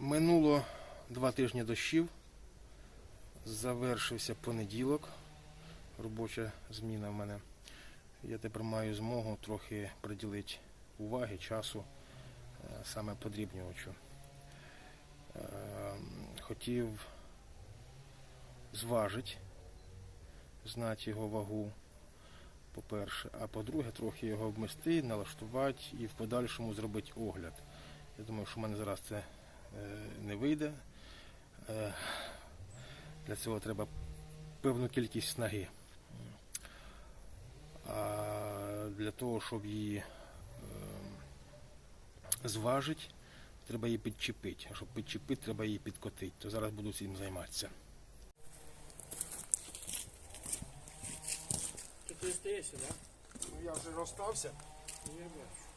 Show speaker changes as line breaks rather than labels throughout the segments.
Минуло два тижні дощів. Завершився понеділок. Робоча зміна в мене. Я тепер маю змогу трохи приділити уваги, часу е, саме подрібнювачу. Е, Хотів зважити, знати його вагу, по-перше, а по-друге, трохи його обмести, налаштувати і в подальшому зробити огляд. Я думаю, що в мене зараз це не вийде. Е, Для цього треба певну кількість снаги. А для того, щоб її е, зважити, треба її підчепити. А щоб підчепити, треба її підкотити. То зараз буду цим займатися.
Ти стаєшся, да?
Ну, я вже розстався.
Я бачу.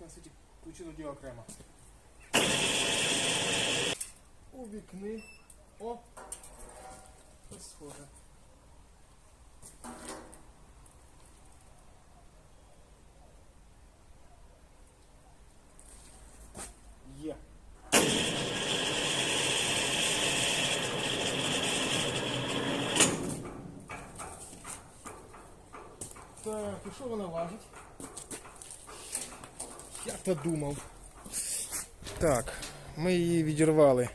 На світі ключі тоді окремо. У вікни. О! Схоже. Так, і що вона важить? Я то думав. Так, ми її відірвали.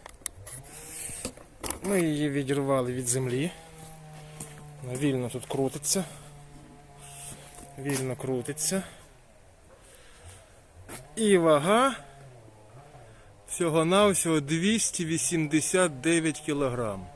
Ми її відірвали від землі. Вона вільно тут крутиться. Вільно крутиться. І вага всього-навсього 289 кілограм.